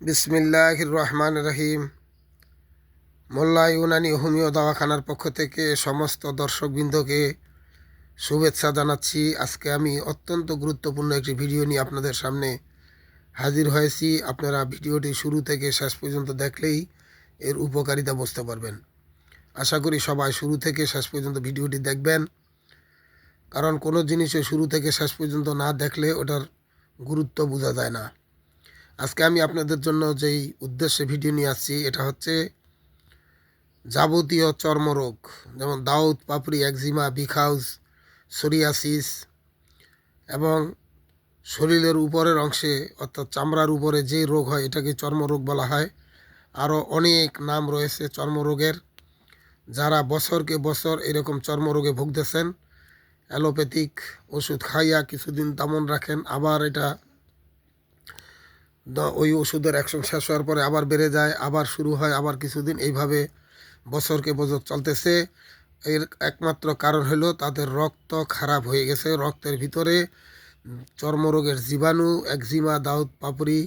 বিসমিল্লাহ রহমান রহিম। মোল্লা ইউনানি হোমিও দাওয়াখানার পক্ষ থেকে সমস্ত দর্শকবৃন্দকে শুভেচ্ছা জানাচ্ছি। আজকে আমি অত্যন্ত গুরুত্বপূর্ণ একটি ভিডিও নিয়ে আপনাদের সামনে হাজির হয়েছি। আপনারা ভিডিওটি শুরু থেকে শেষ পর্যন্ত দেখলেই এর উপকারিতা বুঝতে পারবেন। আশা করি সবাই শুরু থেকে শেষ পর্যন্ত ভিডিওটি দেখবেন। কারণ কোনো জিনিসে শুরু থেকে শেষ পর্যন্ত না দেখলে ওটার গুরুত্ব বোঝা যায় না। আজকে আমি আপনাদের জন্য যেই উদ্দেশ্যে ভিডিও নিয়ে আসছি, এটা হচ্ছে যাবতীয় চর্মরোগ, যেমন দাউদ, পাপড়ি, একজিমা বিখাউজ সোরিয়াসিস এবং শরীরের উপরের অংশে, অর্থাৎ চামড়ার উপরে যে রোগ হয়, এটাকে চর্মরোগ বলা হয়। আরও অনেক নাম রয়েছে চর্মরোগের, যারা বছরকে বছর এরকম চর্মরোগে ভুগতেছেন। অ্যালোপ্যাথিক ওষুধ খাইয়া কিছুদিন তেমন রাখেন, আবার এটা ওই ওষুধের অ্যাকশন শেষ হওয়ার পরে আবার বেড়ে যায়, আবার শুরু হয়, আবার কিছুদিন। এইভাবে বছরকে বছর চলতেছে। এর একমাত্র কারণ হলো তাদের রক্ত খারাপ হয়ে গেছে। রক্তের ভিতরে চর্মরোগের জীবাণু, একজিমা, দাউদ পাপড়ি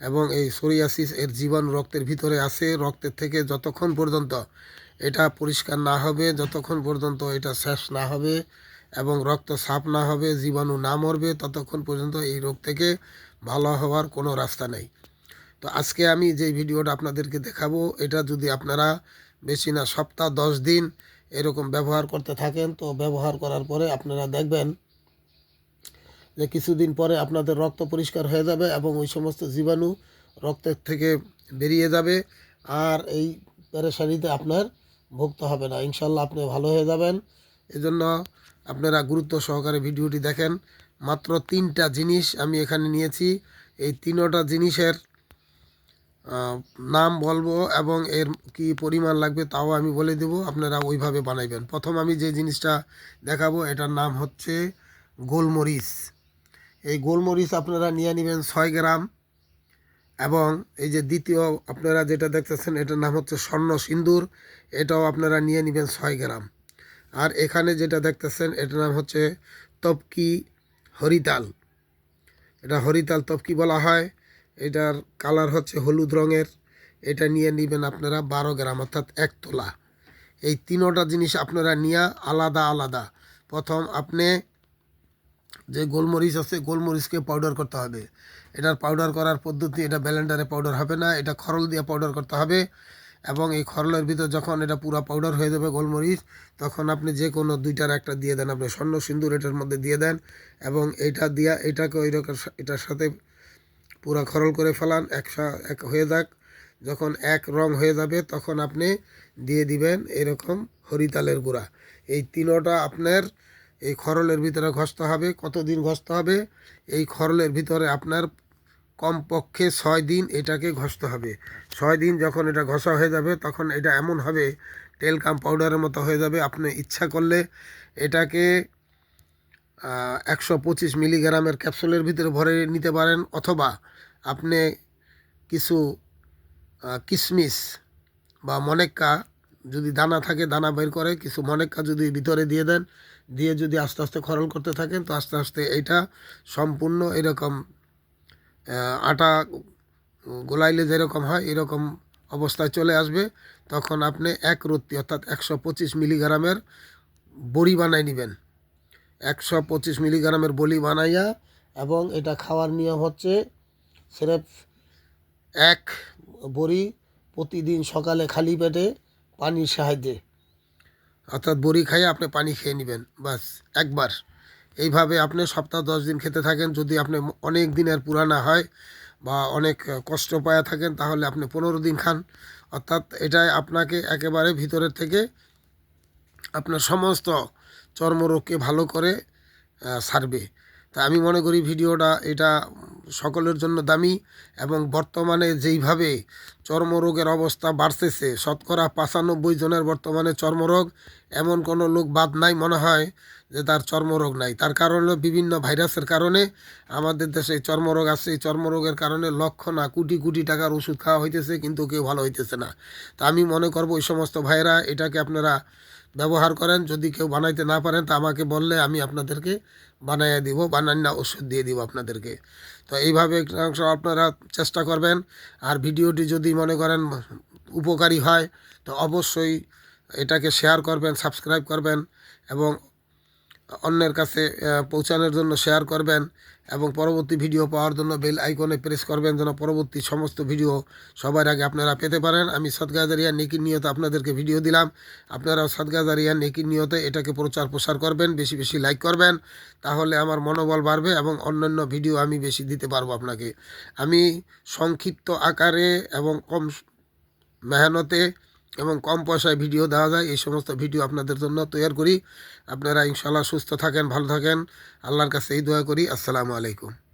এবং এই সোরিয়াসিস এর জীবাণু রক্তের ভিতরে আছে। রক্তের থেকে যতক্ষণ পর্যন্ত এটা পরিষ্কার না হবে, যতক্ষণ পর্যন্ত এটা শেষ না হবে এবং রক্ত সাফ না হবে, জীবাণু না মরবে, ততক্ষণ পর্যন্ত এই রোগ থেকে ভালো হওয়ার কোনো রাস্তা নেই। তো আজকে আমি যে ভিডিওটা আপনাদেরকে দেখাবো, এটা যদি আপনারা বেশি না সপ্তাহ, দশ দিন এরকম ব্যবহার করতে থাকেন, তো ব্যবহার করার পরে আপনারা দেখবেন যে কিছুদিন পরে আপনাদের রক্ত পরিষ্কার হয়ে যাবে এবং ওই সমস্ত জীবাণু রক্তের থেকে বেরিয়ে যাবে আর এই পেরেশানিতে আপনার ভুগতে হবে না। ইনশাল্লাহ আপনি ভালো হয়ে যাবেন। এজন্য আপনারা গুরুত্ব সহকারে ভিডিওটি দেখেন। মাত্র তিনটা জিনিস আমি এখানে নিয়েছি। এই তিনোটা জিনিসের নাম বলব এবং এর কি পরিমাণ লাগবে তাও আমি বলে দেব। আপনারা ওইভাবে বানাইবেন। প্রথম আমি যে জিনিসটা দেখাবো, এটার নাম হচ্ছে গোলমরিচ। এই গোলমরিচ আপনারা নিয়ে নেবেন ছয় গ্রাম এবং এই যে দ্বিতীয় আপনারা যেটা দেখতেছেন, এটার নাম হচ্ছে স্বর্ণ সিন্দুর। এটাও আপনারা নিয়ে নেবেন ছয় গ্রাম। আর এখানে যেটা দেখতেছেন, এটার নাম হচ্ছে তপকি হরিতাল। এটা হরিতাল তপকি বলা হয়। এটার কালার হচ্ছে হলুদ রঙের। এটা নিয়ে নেবেন আপনারা বারো গ্রাম, অর্থাৎ এক তোলা। এই তিনোটা জিনিস আপনারা নিয়ে আলাদা আলাদা। প্রথম আপনি যে গোলমরিচ আছে, গোলমরিচকে পাউডার করতে হবে। এটার পাউডার করার পদ্ধতি, এটা ব্যালেন্ডারে পাউডার হবে না। এটা খরল দিয়ে পাউডার করতে হবে। এবং এই খরলের ভিতর যখন এটা পুরো পাউডার হয়ে যাবে গোলমরিচ, তখন আপনি যে কোনো দুইটার একটা দিয়ে দেন। আপনি স্বর্ণ সিন্দুর এটার মধ্যে দিয়ে দেন এবং এটা দিয়া এটাকে ওই রকম এটার সাথে পুরো খরল করে ফেলান। একসা এক হয়ে যাক। যখন এক রং হয়ে যাবে, তখন আপনি দিয়ে দিবেন এরকম হরিতালের গুঁড়া। এই তিনোটা আপনার এই খরলের ভিতরে ঘষতে হবে। কতদিন ঘষতে হবে? এই খরলের ভিতরে আপনার কমপক্ষে ছয় দিন এটাকে ঘষতে হবে। ছয় দিন যখন এটা ঘষা হয়ে যাবে, তখন এটা এমন হবে, তেল কাম পাউডারের মতো হয়ে যাবে। আপনি ইচ্ছা করলে এটাকে একশো পঁচিশ মিলিগ্রামের ক্যাপসুলের ভিতরে ভরে নিতে পারেন, অথবা আপনি কিছু কিশমিশ বা মনেক্কা যদি দানা থাকে, দানা বের করে, কিছু মনেক্কা যদি ভিতরে দিয়ে দেন, দিয়ে যদি আস্তে আস্তে খরল করতে থাকেন, তো আস্তে আস্তে এটা সম্পূর্ণ এরকম আটা গোলাইলে যেরকম হয়, এরকম অবস্থায় চলে আসবে। তখন আপনি এক রত্তি অর্থাৎ একশো পঁচিশ মিলিগ্রামের বড়ি বানাই নেবেন। একশো পঁচিশ মিলিগ্রামের বড়ি বানাইয়া এবং এটা খাওয়ার নিয়ম হচ্ছে স্রেফ এক বড়ি প্রতিদিন সকালে খালি পেটে পানির সাহায্যে। অর্থাৎ বড়ি খাইয়ে আপনি পানি খেয়ে নেবেন, বাস, একবার। এইভাবে আপনি সপ্তাহ দশ দিন খেতে থাকেন, যদি আপনি অনেক দিনের পুরানা হয় বা অনেক কষ্ট পায়া থাকেন, তাহলে আপনি পনেরো দিন খান। অর্থাৎ এটাই আপনাকে একেবারে ভিতরের থেকে আপনার সমস্ত চর্মরোগকে ভালো করে সারবে। তা আমি মনে করি ভিডিওটা এটা সকলের জন্য দামি এবং বর্তমানে যেইভাবে চর্মরোগের অবস্থা বাড়তেছে, শতকরা পঁচানব্বই জনের বর্তমানে চর্মরোগ, এমন কোনো লোক বাদ নাই মনে হয় যে তার চর্মরোগ নাই। তার কারণ বিভিন্ন ভাইরাসের কারণে আমাদের দেশে চর্মরোগ আছে। এই চর্মরোগের কারণে লক্ষ না কোটি কোটি টাকার ওষুধ খাওয়া হইতেছে, কিন্তু কেউ ভালো হইতেছে না। তা আমি মনে করব ওই সমস্ত ভাইরা এটাকে আপনারা ব্যবহার করেন, যদি কেউ বানাইতে না পারেন, তা আমাকে বললে আমি আপনাদেরকে বানাইয়া দিব বানান্না ওষুধ দিয়ে দিব আপনাদেরকে। তো এইভাবে আপনারা চেষ্টা করবেন। আর ভিডিওটি যদি মনে করেন উপকারী হয়, তো অবশ্যই এটাকে শেয়ার করবেন সাবস্ক্রাইব করবেন এবং অন্যের কাছে পৌঁছানোর জন্য শেয়ার করবেন এবং পরবর্তী ভিডিও পাওয়ার জন্য বেল আইকনে প্রেস করবেন যেন পরবর্তী সমস্ত ভিডিও সবার আগে আপনারা পেতে পারেন। আমি সদগাজারিয়া নেকির নিয়তে আপনাদেরকে ভিডিও দিলাম। আপনারাও সদগাজারিয়া নেকির নিয়তে এটাকে প্রচার প্রসার করবেন, বেশি বেশি লাইক করবেন, তাহলে আমার মনোবল বাড়বে এবং অন্যান্য ভিডিও আমি বেশি দিতে পারব আপনাকে। আমি সংক্ষিপ্ত আকারে এবং কম মেহনতে এবং কম পয়সায় ভিডিও দেওয়া যায়, এই সমস্ত ভিডিও আপনাদের জন্য তৈরি করি। আপনারা ইনশাল্লাহ সুস্থ থাকেন, ভালো থাকেন। আল্লাহর কাছে এই দোয়া করি। আসসালামু আলাইকুম।